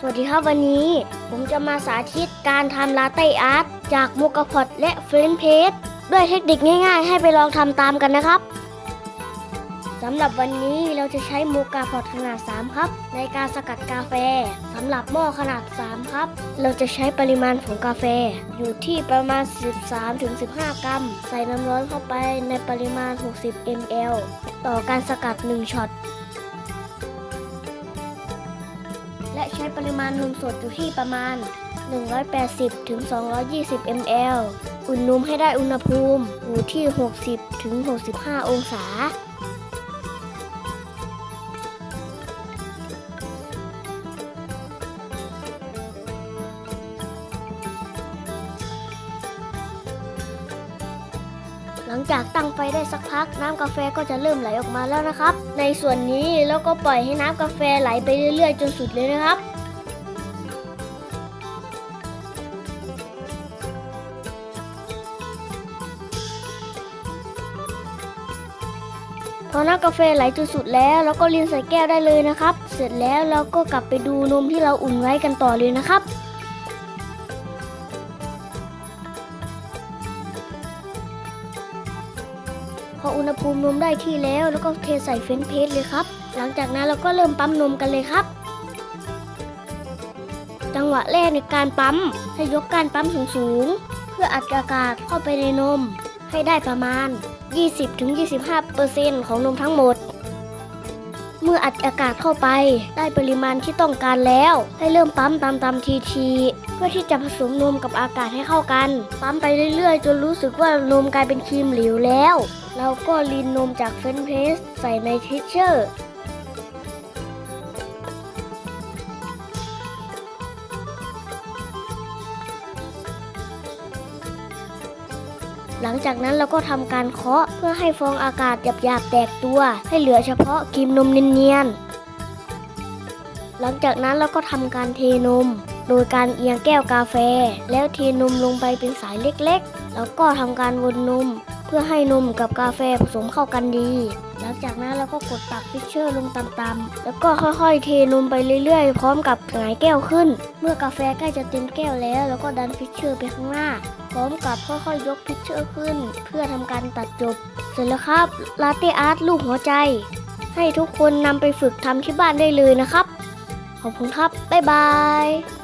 สวัสดีครับวันนี้ ผมจะมาสาธิตการทำลาเต้อาร์ตจากโมกาพอดและเฟรนเพสด้วยเทคนิคง่ายๆ ให้ไปลองทำตามกันนะครับสำหรับวันนี้เราจะใช้โมกาพอดขนาด 3 ครับ ในการสกัดกาแฟสำหรับหม้อขนาด 3 ครับ เราจะใช้ปริมาณผงกาแฟอยู่ที่ประมาณ 13-15 กรัม ใส่น้ำร้อนเข้าไปในปริมาณ 60 ml ต่อการสกัด 1 ช็อต และใช้ปริมาณนมสดอยู่ที่ประมาณ 180ถึง220 ml อุ่นนมให้ได้อุณหภูมิอยู่ที่ 60-65 องศา หลังจากตั้งไฟได้สักพักน้ำกาแฟก็จะเริ่มไหลออกมาแล้วนะครับ ในส่วนนี้เราก็ปล่อยให้น้ำกาแฟไหลไปเรื่อยๆ จนสุดเลยนะครับพอน้ำกาแฟไหลจนสุดแล้วเราก็เรียนใส่แก้วได้เลยนะครับ เสร็จแล้วเราก็กลับไปดูนมที่เราอุ่นไว้กันต่อเลยนะครับ ออุณหภูมินมได้ที่แล้ว แล้วก็เทใส่เฟรนเพสเลยครับ หลังจากนั้นเราก็เริ่มปั๊มนมกันเลยครับ จังหวะแรกในการปั๊มให้ยกการปั๊มสูงๆเพื่ออัดอากาศเข้าไปในนม ให้ได้ประมาณ 20-25%ของนมทั้งหมด เมื่ออัดอากาศเข้าไป ได้ปริมาณที่ต้องการแล้ว ให้เริ่มปั๊มตามตามทีทีๆเพื่อที่จะผสมนมกับอากาศให้เข้ากัน ปั๊มไปเรื่อยๆ จนรู้สึกว่านมกลายเป็นครีมเหลวแล้ว เราก็รีนนมจากเฟนเพรสใส่ในทิชเชอร์ หลังจากนั้นเราก็ทำการเคาะเพื่อให้ฟองอากาศหยาบๆแตกตัว ให้เหลือเฉพาะครีมนมเนียนๆหลังจากนั้นเราก็ทำการเทนม โดยการเอียงแก้วกาแฟ แล้วเทนมลงไปเป็นสายเล็กๆ แล้วก็ทำการวนนม เพื่อให้นมกับกาแฟผสมเข้ากันดี หลังจากนั้นเราก็กดตักฟิชเชอร์ลงต่ำๆแล้วก็ค่อยๆ เทนมไปเรื่อยๆ พร้อมกับหงายแก้วขึ้น เมื่อกาแฟใกล้จะเต็มแก้วแล้วเราก็ดันฟิชเชอร์ไปข้างหน้า พร้อมกับค่อยๆ ยกพิชเชอร์ขึ้น เพื่อทำการตัดจบ เสร็จแล้วครับลาเต้อาร์ตรูปหัวใจ ให้ทุกคนนำไปฝึกทำที่บ้านได้เลยนะครับ ขอบคุณครับ บ๊ายบาย